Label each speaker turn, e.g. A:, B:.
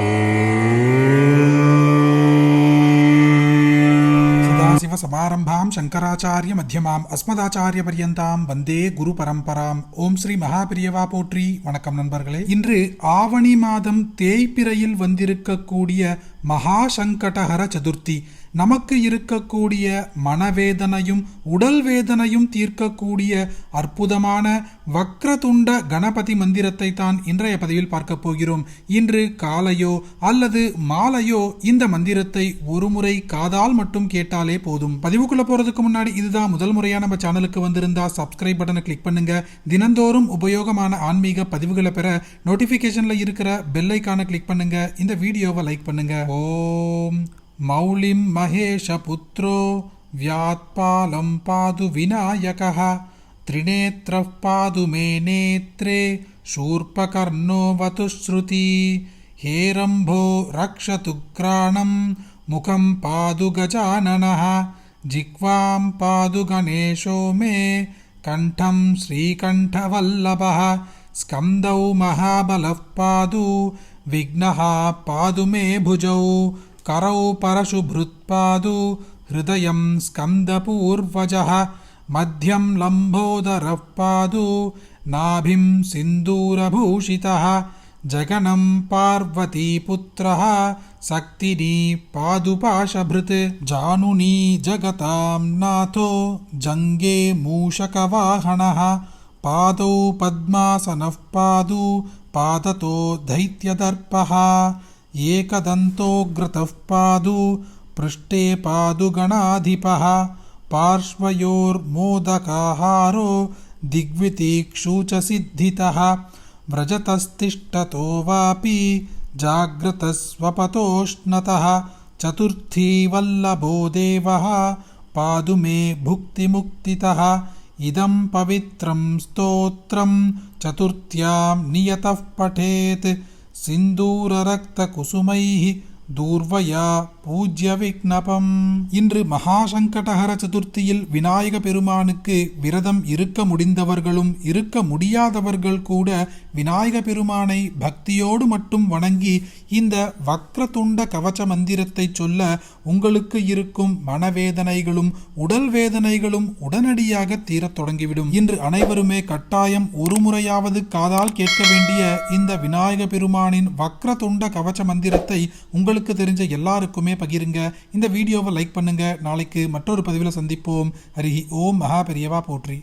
A: Oh. Shankaracharya மத்தியமாம் அஸ்மதாச்சாரிய பரியந்தாம் வந்தே குரு பரம்பராம் ஓம் ஸ்ரீ மகாபிரியவா போற்றி வணக்கம் நண்பர்களே. இன்று ஆவணி மாதம் தேய்பிரையில் வந்திருக்கக்கூடிய மகா சங்கடஹர சதுர்த்தி. நமக்கு இருக்கக்கூடிய மனவேதனையும் உடல் வேதனையும் தீர்க்கக்கூடிய அற்புதமான வக்ரதுண்ட கணபதி மந்திரத்தை தான் இன்றைய பதிவில் பார்க்க போகிறோம். இன்று காலையோ அல்லது மாலையோ இந்த மந்திரத்தை ஒருமுறை காதால் மட்டும் கேட்டாலே போதும். பதிவு பதிவுக்குள்ள போறதுக்கு முன்னாடி இதுதான் முதல் முறையா நம்ம சேனலுக்கு வந்திருந்தா சப்ஸ்கிரைப் பட்டனை கிளிக் பண்ணுங்க தினந்தோறும் உபயோகமான ஆன்மீக பதிவுகளை பெற நோட்டிபிகேஷன்ல இருக்கிற பெல் ஐக்கானை கிளிக் பண்ணுங்க இந்த வீடியோவை லைக் பண்ணுங்க ஓம் मौलिं महेशपुत्रो व्यात्पालं पादु विनायकः त्रिनेत्रः पादु मे नेत्रे शूर्पकर्णो वतुश्रुति हेरम्भो रक्षतु ग्राणं मुखं पादु गजाननः जिह्वां पादु गणेशो मे कण्ठं श्रीकण्ठवल्लभः स्कन्दौ महाबलः पादु विघ्नः पादु मे भुजौ करौ परशुभृत्पादु हृदयं स्कन्दपूर्वजः मध्यं लम्बोदरः पादु नाभिं सिन्दूरभूषितः जगनं पार्वतीपुत्रः शक्तिनी पादुपाशभृत् जानुनी जगतां नाथो जङ्गे मूषकवाहनः पादौ पद्मासनः पादु पादतो दैत्यदर्पः एकदन्तोऽग्रतः पादु पृष्ठे पादुगणाधिपः पार्श्वयोर्मोदकाहारो दिग्वितीक्षु च सिद्धितः व्रजतस्तिष्ठतो वापि जाग्रतस्वपतोष्णतः चतुर्थी वल्लभो देवः पादु मे भुक्तिमुक्तितः इदं पवित्रं स्तोत्रं चतुर्थ्यां नियतः पठेत् சிந்தூரரக்தகுசுமைः தூர்வயா பூஜ்ய விக்னபம் இன்று மகாசங்கடஹர சதுர்த்தியில் விநாயக பெருமானுக்கு விரதம் இருக்க முடிந்தவர்களும் இருக்க முடியாதவர்கள் கூட விநாயக பெருமானை பக்தியோடு மட்டும் வணங்கி இந்த வக்ரதுண்ட கவச்ச மந்திரத்தை சொல்ல உங்களுக்கு இருக்கும் மனவேதனைகளும் உடல் வேதனைகளும் உடனடியாக தீரத் தொடங்கிவிடும். இன்று அனைவருமே கட்டாயம் ஒரு முறையாவது காதால் கேட்க வேண்டிய இந்த விநாயக பெருமானின் வக்ரதுண்ட கவச்ச மந்திரத்தை உங்களுக்கு தெரிஞ்ச எல்லாருக்குமே பகிருங்க. இந்த வீடியோவை லைக் பண்ணுங்க. நாளைக்கு மற்றொரு பதிவில் சந்திப்போம். ஹரிஹி ஓம். மகா பெரியவா போற்றி.